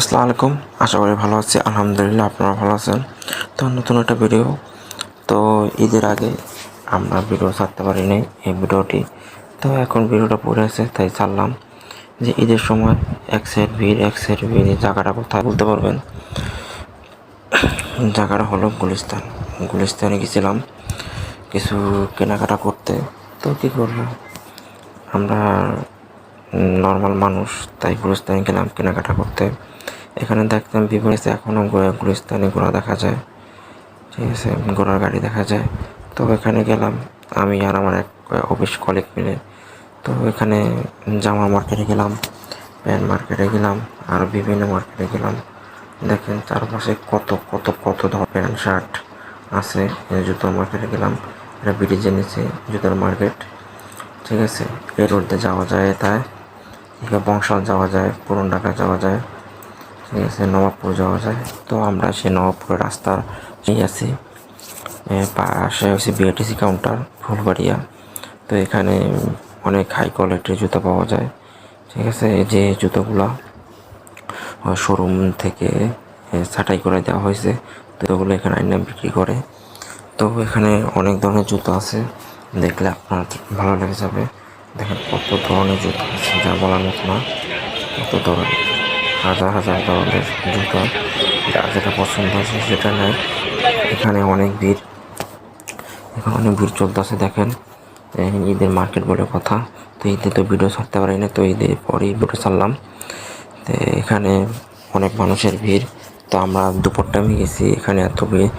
আসসালামু আলাইকুম। আশা করি ভালো আছি। আলহামদুলিল্লাহ আপনারা ভালো আছেন। তো নতুন একটা ভিডিও তো ঈদের আগে আমরা ভিডিও ছাড়তে পারি নাই এই ভিডিওটি তো এখন ভিডিওটা পড়ে আছে, তাই ছাড়লাম। যে ঈদের সময় এক সাইড ভিড়, এক সাইড ভিড় জায়গাটা কোথায় বলতে পারবেন? জায়গাটা হলো গুলিস্তান। গুলিস্তানে গেছিলাম কিছু কেনাকাটা করতে। তো কী করব? আমরা নর্মাল মানুষ, তাই গুলিস্তানে গেলাম কেনাকাটা করতে। এখানে দেখতাম বিভিন্ন এখনও গুলিস্তানে ঘোড়া দেখা যায়। ঠিক আছে, ঘোড়ার গাড়ি দেখা যায়। তো এখানে গেলাম আমি আর আমার এক অফিস কলিগ মিলে। তো এখানে জামা মার্কেটে গেলাম প্যান্ট মার্কেটে গেলাম, আর বিভিন্ন মার্কেটে গেলাম। দেখেন চারপাশে কত কত কত ধর প্যান্ট শার্ট আছে। জুতোর মার্কেটে গেলাম এটা ব্রিজের নিচে জুতোর মার্কেট ঠিক আছে, এই রোড যাওয়া যায় তাই। বংশাল যাওয়া যায়, পুরন ঢাকা যাওয়া যায়। ঠিক আছে নবাবপুর যাওয়া যায়। তো আমরা সেই নবাবপুরের রাস্তা নিয়ে আছি পাশে হচ্ছে বিআরটিসি কাউন্টার ফুলবাড়িয়া। তো এখানে অনেক হাই কোয়ালিটির জুতো পাওয়া যায়। ঠিক আছে যে জুতোগুলা শোরুম থেকে ছাটাই করে দেওয়া হয়েছে তো এগুলো এখানে আইনা বিক্রি করে। তো এখানে অনেক ধরনের জুতো আছে। দেখলে আপনার ভালো লেগে যাবে। দেখেন কত ধরনের জুতো আছে, যা বলার মতো না। কত ধরনের। হাজার হাজার ধরনের জুতো যার যেটা পছন্দ আছে সেটা নেয়। এখানে অনেক ভিড়। এখানে অনেক ভিড় চলতেছে, দেখেন। ঈদের মার্কেট বলে কথা। তো ঈদে তো ভিডিও ছাড়তে পারি না, তো ঈদের পরেই ভিডিও ছাড়লাম। তো এখানে অনেক মানুষের ভিড়। তো আমরা দুপুর টাইমে গেছি। এখানে এত ভিড়।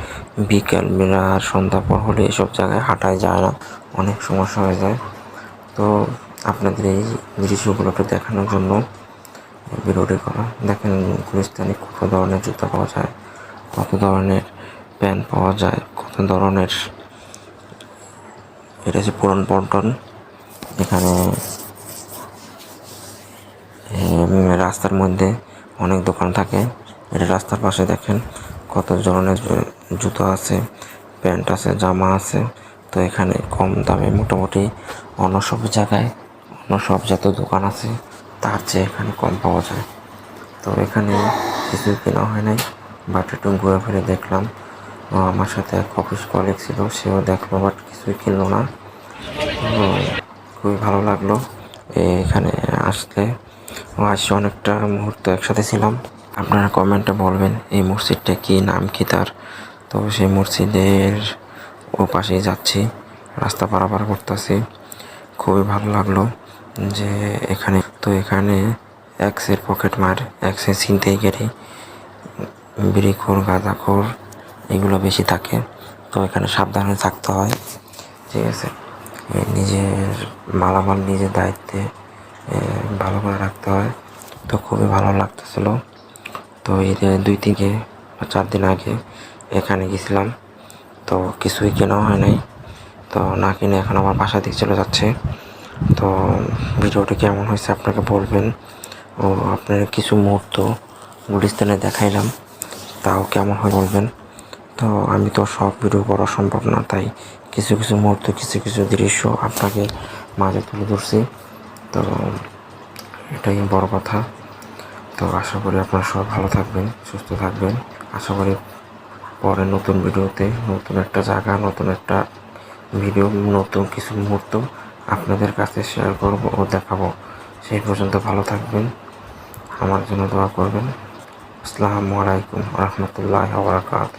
বিকাল বেলা আর সন্ধ্যা, পর হলে এসব জায়গায় হাঁটায় যায় না। অনেক সমস্যা হয়ে যায়। তো আপনাদের এই দৃশ্যগুলোকে দেখানোর জন্য ভিডিওটি করা দেখেন গুলিস্তানে কত ধরনের জুতা পাওয়া যায়, কত ধরনের প্যান্ট পাওয়া যায়, কত ধরনের এটা হচ্ছে পুরন পল্টন এখানে রাস্তার মধ্যে অনেক দোকান থাকে। এটা রাস্তার পাশে দেখেন কত ধরনের জুতো আছে, প্যান্ট আছে, জামা আছে। তো এখানে কম দামে মোটামুটি অন্য সব জায়গায় অন্য সব যত দোকান আছে। তার চেয়ে এখানে কম পাওয়া যায়। তো এখানে কিছু কেনা হয় নাই। বাট একটু ঘুরে ফিরে দেখলাম। আমার সাথে এক অফিস কলিগ ছিল, সেও দেখল বাট কিছুই কিনলো না। খুবই ভালো লাগল। এখানে আসলে ও আসছে অনেকটা মুহূর্ত একসাথে ছিলাম। আপনারা কমেন্টে বলবেন, এই মসজিদটা কি নাম কি তার? তো সেই মসজিদের ও পাশেই যাচ্ছি। রাস্তা পারাপার করতেছি। খুবই ভালো লাগল। যে এখানে, তো এখানে এক্সের পকেট মার এক্সের ছিনতাইকারী বিড়িখোর, গাঁদাখোর এগুলো বেশি থাকে। তো এখানে সাবধানে থাকতে হয়। ঠিক আছে? নিজের মালামাল নিজের দায়িত্বে ভালো করে রাখতে হয়। তো খুবই ভালো লাগতেছিল। তো ঈদের দুই থেকে চার দিন আগে এখানে গেছিলাম। তো কিছুই কেনা হয় নাই। তো না কিনে এখন আমার বাসা দিকে চলে যাচ্ছে। তো ভিডিওটি কেমন হয়েছে আপনাকে বলবেন। ও, আপনার কিছু মুহূর্ত গুলিস্তানে দেখাইলাম, তাও কেমন হয় বলবেন। তো আমি তো সব ভিডিও করা সম্ভব না, তাই কিছু কিছু মুহূর্ত, কিছু কিছু দৃশ্য আপনাকে মাঝে তুলে ধরছি। তো এটাই বড় কথা। তো আশা করি আপনারা সব ভালো থাকবেন, সুস্থ থাকবেন। আশা করি পরে নতুন ভিডিওতে নতুন একটা জায়গা, নতুন একটা ভিডিও, নতুন কিছু মুহূর্ত আপনাদের কাছে শেয়ার করব ও দেখাবো। সেই পর্যন্ত ভালো থাকবেন। আমার জন্য দোয়া করবেন। আসসালামু আলাইকুম রহমতুল্লাহ বারাকাতুহ।